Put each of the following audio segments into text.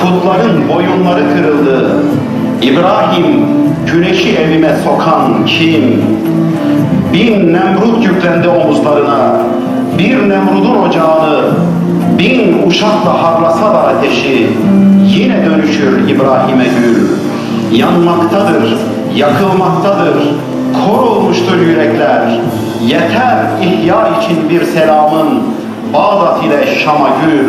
Putların boyunları kırıldı. İbrahim güneşi evime sokan kim? Bin Nemrut yüklendi omuzlarına. Bir Nemrud'un ocağını bin uşakla harlasalar ateşi yine dönüşür İbrahim'e gül. Yanmaktadır, yakılmaktadır, kor olmuştur yürekler. Yeter ihya için bir selamın Bağdat ile Şam'a gül.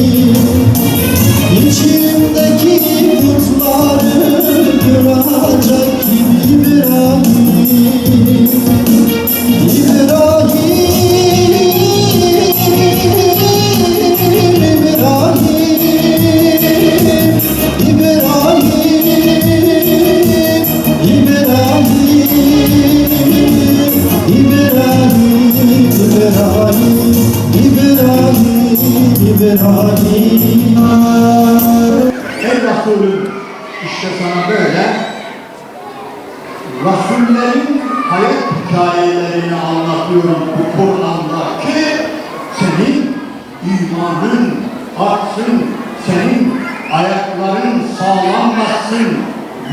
sağlamlaşsın,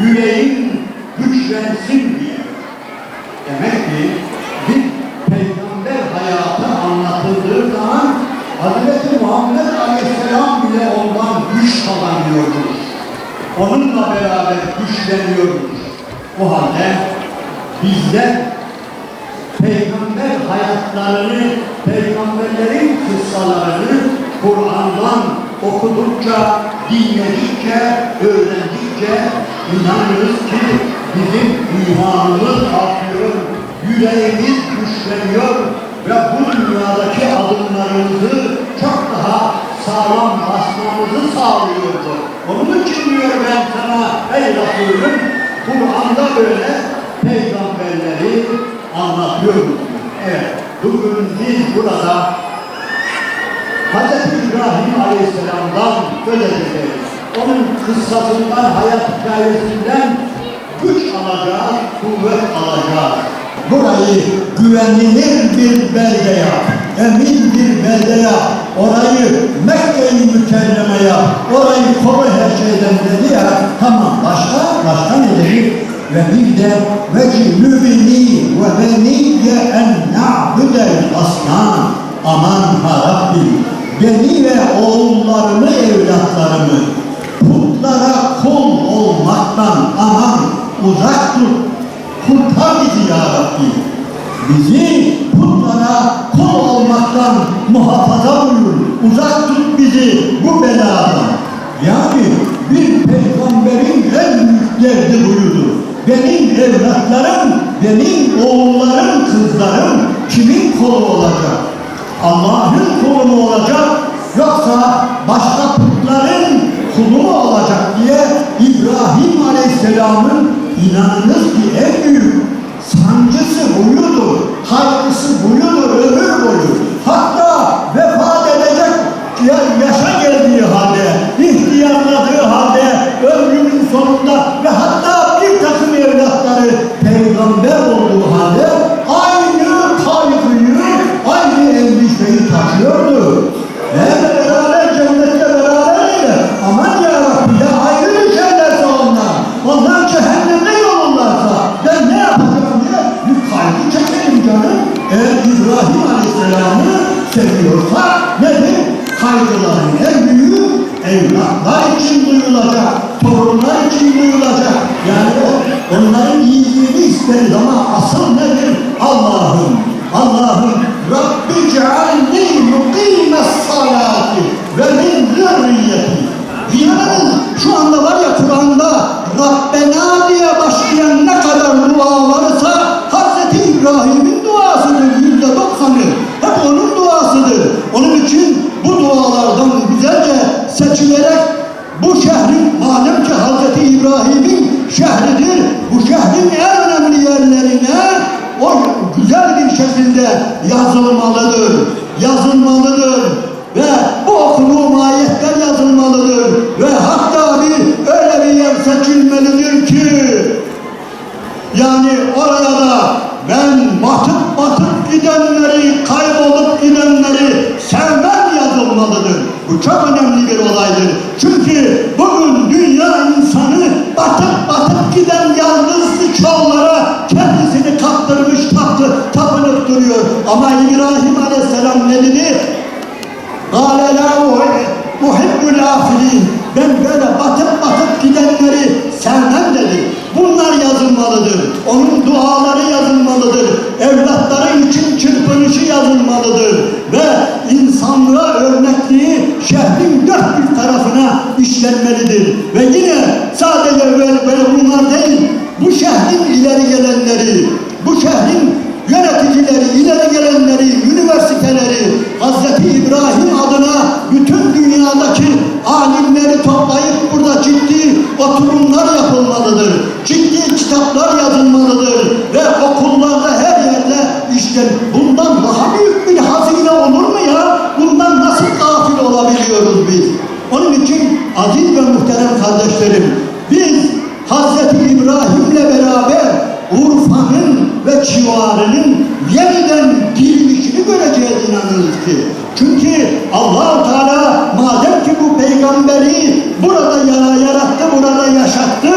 yüreğin güçlensin diye. Demek ki bir peygamber hayatı anlatıldığı zaman Hz. Muhammed Aleyhisselam bile ondan güç kazanıyormuş. Onunla beraber güçleniyormuş. O halde bizler peygamber hayatlarını, peygamberlerin kıssalarını okudukça, dinledikçe, öğrendikçe inanırız ki bizim imanımız artıyor, yüreğimiz güçleniyor ve bu dünyadaki adımlarımızı çok daha sağlam basmamızı sağlıyordu. Onun için diyor ben sana ey Resulüm Kur'an'da böyle peygamberleri anlatıyoruz. Evet, bugün biz burada Hz. İbrahim Aleyhisselam'dan söz edeceğiz. Onun kıssasından, hayat hikayesinden güç alacağız, kuvvet alacağız. Burayı güvenilir bir belde yap, emin bir belde yap. Orayı Mekke-i Mükerreme yap, orayı koru her şeyden dedi ya. Tamam, başka, başka ne dedi? Ve bir de vecnübini ve beniyye en na'budel aslan. Aman ha Rabbi, beni ve oğullarımı, evlatlarımı putlara kul olmaktan aman uzak tut. Kurtar bizi ya Rabbi. Bizi putlara kul olmaktan muhafaza buyur. Uzak tut bizi bu beladan. Yani bir peygamberin en büyük derdi buydu. Benim evlatlarım, benim oğullarım, kızlarım kimin kolu olacak? Allah'ın kolu mu olacak? Yoksa başka putların olacak diye İbrahim Aleyhisselam'ın inanınız ki en büyük sancısı buyudur, kaygısı buyudur ömür Rabbi cealni mukimes salati ve min zürriyeti. Dünyanın şu anda var ya Kur'an'da Rabbena diye başlayan ne kadar dua varsa Hazreti İbrahim'in duasıdır yüzde doksanı. Hep onun duasıdır. Onun için bu dualardan güzelce seçilerek bu şehrin madem ki Hazreti İbrahim'in şehridir, bu şehrin en o güzel bir şekilde yazılmalıdır. Yazılmalıdır. Ve bu okuduğum ayetler yazılmalıdır. Ve hatta bir öyle bir yer seçilmelidir ki yani oraya da ben batıp batıp gidenleri, kaybolup gidenleri sevmem yazılmalıdır. Bu çok önemli bir olaydır. Çünkü bugün dünya insanı batıp batıp giden yalnız çollara kendisini kaptırmış, taptı, tapınıp duruyor. Ama İbrahim Aleyhisselam ne dedi? قال لا محب الآخرين ben böyle batıp batıp gidenleri sevmem dedi. Bunlar yazılmalıdır. Onun duaları yazılmalıdır. Evlatları için çırpınışı yazılmalıdır. Ve insanlığa örnekliği şehrin dört bir tarafına işlenmelidir. Ve yine sadece böyle, böyle bunlar değil, bu şehrin ileri gelenleri, bu şehrin kardeşlerim, biz Hazreti İbrahim'le beraber Urfa'nın ve civarının yeniden dirilişini göreceğiz inanırız ki. Çünkü allah Teala madem ki bu peygamberi burada yara- yarattı, burada yaşattı,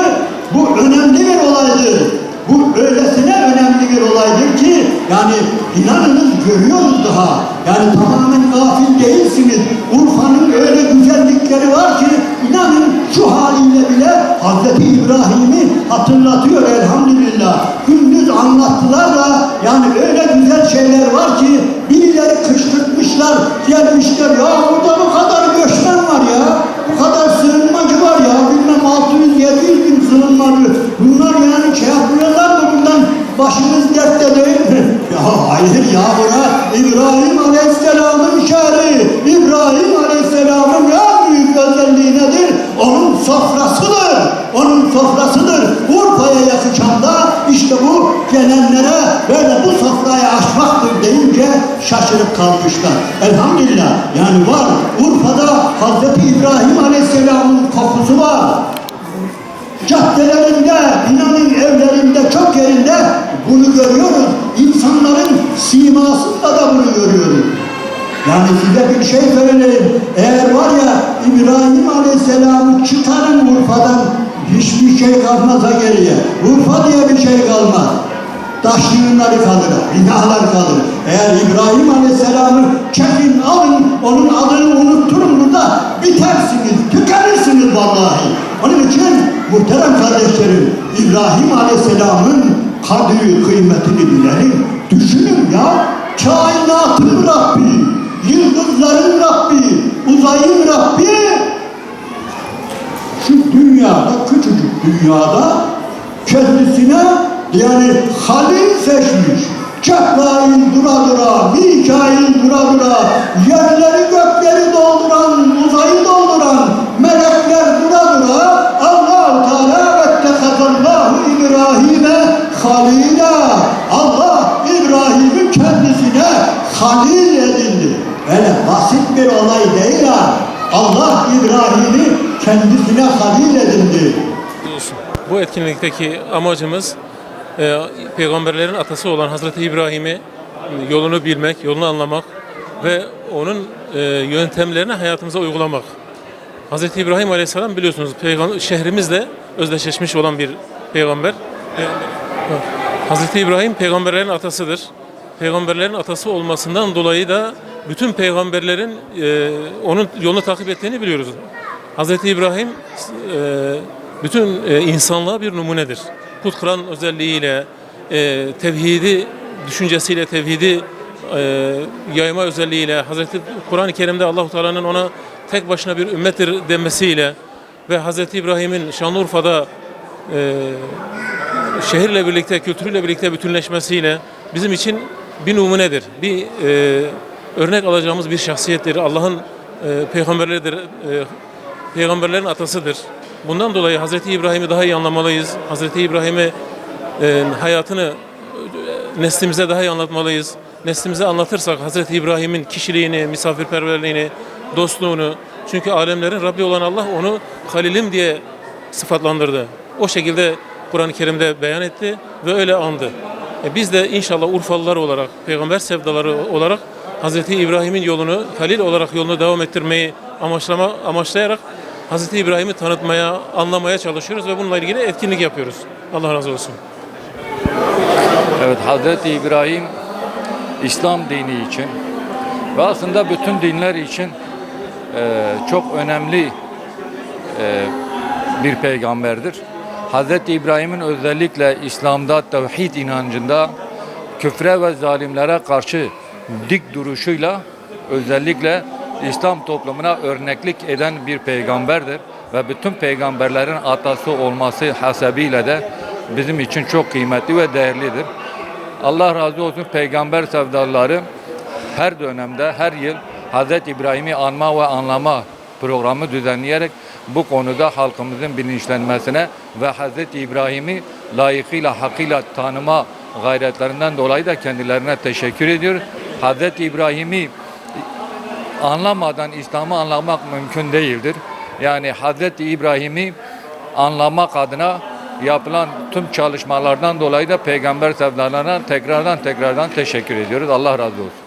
bu önemli bir olaydır. Bu öylesine önemli bir olaydır ki yani inanınız görüyoruz daha. Yani tamamen gafil değilsiniz. Urfa'nın öyle güzellikleri var ki şu haliyle bile Hazreti İbrahim'i hatırlatıyor elhamdülillah. Gündüz anlattılar da yani öyle şaşırıp kalmışlar. Elhamdülillah yani var Urfa'da Hazreti İbrahim Aleyhisselam'ın kokusu var caddelerinde, inanın evlerinde, çok yerinde bunu görüyoruz. İnsanların simasında da bunu görüyoruz. Yani size bir şey söyleyeyim. Eğer var ya İbrahim Aleyhisselam'ı çıkarın Urfa'dan hiçbir şey kalmasa geriye. Urfa diye bir şey kalmaz. Taş yığınları kalır, binalar kalır. Eğer İbrahim Aleyhisselam'ı çekin alın, onun adını unutturun burada bitersiniz, tükenirsiniz vallahi. Onun için muhterem kardeşlerim, İbrahim Aleyhisselam'ın kadri kıymetini bilelim. Düşünün ya, kainatın Rabbi, yıldızların Rabbi, uzayın Rabbi, şu dünyada, küçücük dünyada kendisine yani halil seçmiş. Cebrail dura dura, Mikail dura dura, yerleri gökleri dolduran, uzayı dolduran melekler dura dura Allah-u Teala vettekazallahu İbrahim'e halile. Allah İbrahim'i kendisine halil edindi. Öyle basit bir olay değil ha. Allah İbrahim'i kendisine halil edindi. Bu etkinlikteki amacımız e, peygamberlerin atası olan Hazreti İbrahim'i yolunu bilmek, yolunu anlamak ve onun e, yöntemlerini hayatımıza uygulamak. Hazreti İbrahim Aleyhisselam biliyorsunuz peygamber, şehrimizle özdeşleşmiş olan bir peygamber. Peygamber- Hazreti İbrahim peygamberlerin atasıdır. Peygamberlerin atası olmasından dolayı da bütün peygamberlerin e, onun yolunu takip ettiğini biliyoruz. Hazreti İbrahim e, bütün e, insanlığa bir numunedir. Put kıran özelliğiyle, e, tevhidi düşüncesiyle, tevhidi e, yayma özelliğiyle, Hazreti Kur'an-ı Kerim'de Allahu Teala'nın ona tek başına bir ümmettir demesiyle ve Hazreti İbrahim'in Şanlıurfa'da e, şehirle birlikte, kültürüyle birlikte bütünleşmesiyle bizim için bir numunedir. Bir e, örnek alacağımız bir şahsiyettir. Allah'ın e, peygamberleridir. E, peygamberlerin atasıdır. Bundan dolayı Hazreti İbrahim'i daha iyi anlamalıyız. Hazreti İbrahim'i e, hayatını e, neslimize daha iyi anlatmalıyız. Neslimize anlatırsak Hazreti İbrahim'in kişiliğini, misafirperverliğini, dostluğunu çünkü alemlerin Rabbi olan Allah onu Halilim diye sıfatlandırdı. O şekilde Kur'an-ı Kerim'de beyan etti ve öyle andı. E biz de inşallah Urfalılar olarak, peygamber sevdaları olarak Hazreti İbrahim'in yolunu, Halil olarak yolunu devam ettirmeyi amaçlama, amaçlayarak Hazreti İbrahim'i tanıtmaya, anlamaya çalışıyoruz ve bununla ilgili etkinlik yapıyoruz. Allah razı olsun. Evet Hazreti İbrahim İslam dini için ve aslında bütün dinler için e, çok önemli e, bir peygamberdir. Hazreti İbrahim'in özellikle İslam'da tevhid inancında küfre ve zalimlere karşı dik duruşuyla özellikle İslam toplumuna örneklik eden bir peygamberdir ve bütün peygamberlerin atası olması hasebiyle de bizim için çok kıymetli ve değerlidir. Allah razı olsun peygamber sevdalıları her dönemde, her yıl Hz. İbrahim'i anma ve anlama programı düzenleyerek bu konuda halkımızın bilinçlenmesine ve Hz. İbrahim'i layıkıyla, hakkıyla tanıma gayretlerinden dolayı da kendilerine teşekkür ediyoruz. Hz. İbrahim'i anlamadan İslam'ı anlamak mümkün değildir. Yani Hz. İbrahim'i anlamak adına yapılan tüm çalışmalardan dolayı da peygamber sevdalarına tekrardan tekrardan teşekkür ediyoruz. Allah razı olsun.